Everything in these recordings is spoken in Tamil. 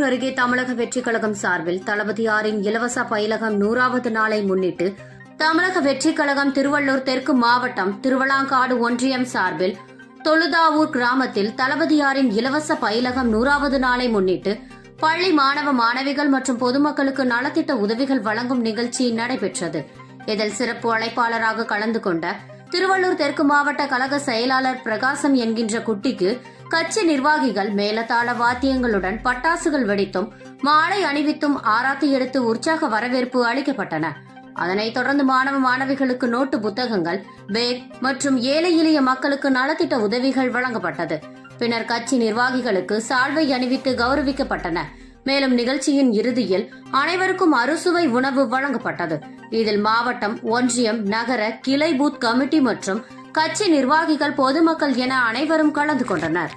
அருகே தமிழக வெற்றிக் கழகம் சார்பில் தளபதியாரின் இலவச பயிலகம் நூறாவது நாளை முன்னிட்டு தமிழக வெற்றிக் கழகம் திருவள்ளூர் தெற்கு மாவட்டம் திருவளாங்காடு ஒன்றியம் சார்பில் தொழுதாவூர் கிராமத்தில் தளபதியாரின் இலவச பயிலகம் நூறாவது நாளை முன்னிட்டு பள்ளி மாணவ மாணவிகள் மற்றும் பொதுமக்களுக்கு நலத்திட்ட உதவிகள் வழங்கும் நிகழ்ச்சி நடைபெற்றது. இதில் சிறப்பு அழைப்பாளராக கலந்து கொண்ட திருவள்ளூர் தெற்கு மாவட்ட கழக செயலாளர் பிரகாசம் என்கின்ற குட்டிக்கு கட்சி நிர்வாகிகள் மேலதாள வாத்தியங்களுடன் பட்டாசுகள் வெடித்தும் மாலை அணிவித்தும் ஆராத்தி எடுத்து உற்சாக வரவேற்பு அளிக்கப்பட்டன. அதனைத் தொடர்ந்து மாணவ மாணவிகளுக்கு நோட்டு புத்தகங்கள் பேக் மற்றும் ஏழை எளிய மக்களுக்கு நலத்திட்ட உதவிகள் வழங்கப்பட்டது. பின்னர் கட்சி நிர்வாகிகளுக்கு சால்வை அணிவித்து கௌரவிக்கப்பட்டன. மேலும் நிகழ்ச்சியின் இறுதியில் அனைவருக்கும் அறுசுவை உணவு வழங்கப்பட்டது. இதில் மாவட்டம் ஒன்றியம் நகர கிளை பூத் கமிட்டி மற்றும் கட்சி நிர்வாகிகள் பொதுமக்கள் என அனைவரும் கலந்து கொண்டனர்.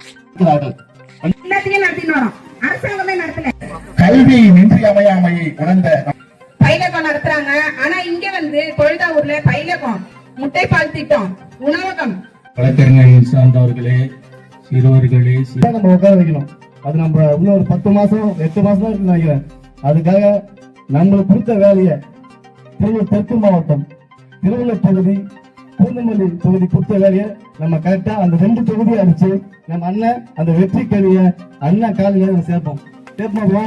நடத்தல. கல்வியின் இன்றியமையாமையை உணர்ந்த பைலகம் நடத்துறாங்க. ஆனா இங்க வந்து கொழுதாவூர்ல பைலகம் முட்டைப்பால் திட்டம் உணவகம். வழக்கறிஞர்கள் சார்ந்தவர்களே சிறுவர்களே நம்ம உட்கார வைக்கணும். அது நம்ம இன்னும் ஒரு பத்து மாசம் எட்டு மாசம் தான் நினைக்கிறேன். அதுக்காக நம்மளுக்கு கொடுத்த வேலையை திருவள்ளூர் தெற்கு மாவட்டம் திருவள்ளூர் தொகுதி பூந்தமல்லி தொகுதி கொடுத்த வேலையை நம்ம கரெக்டா அந்த ரெண்டு தொகுதியை அடிச்சு நம்ம அண்ணன் அந்த வெற்றி கழிய அண்ணன் காலையில நம்ம சேர்ப்போம் சேர்ப்போமா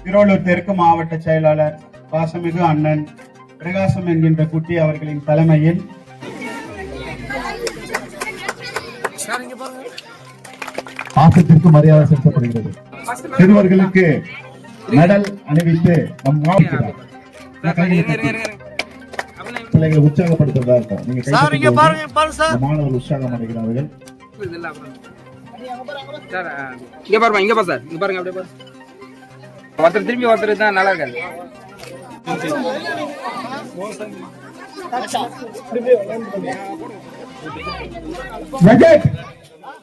திருவள்ளூர் தெற்கு மாவட்ட செயலாளர் பாசமிகு அண்ணன் பிரகாசம் என்கின்ற குட்டி அவர்களின் தலைமையில் பாசத்திற்கு மரியாதை செலுத்தப்படுகிறது சிறுவர்களுக்கு மெடல் அணிவித்து நம் மாவட்ட பிள்ளைகளை உற்சாகப்படுத்துறதா இருக்கும். நீங்க கை தட்டி கொடுங்க. இந்த மாணவர்கள் உற்சாகம் அடைகிறார்கள். சார் இங்க பாருங்க இங்க பாரு சார். இங்க பாருங்க அப்படியே பாரு. ஒருத்தர் திரும்பி ஒருத்தர் தான் நல்லா இருக்காது. ரஜத்!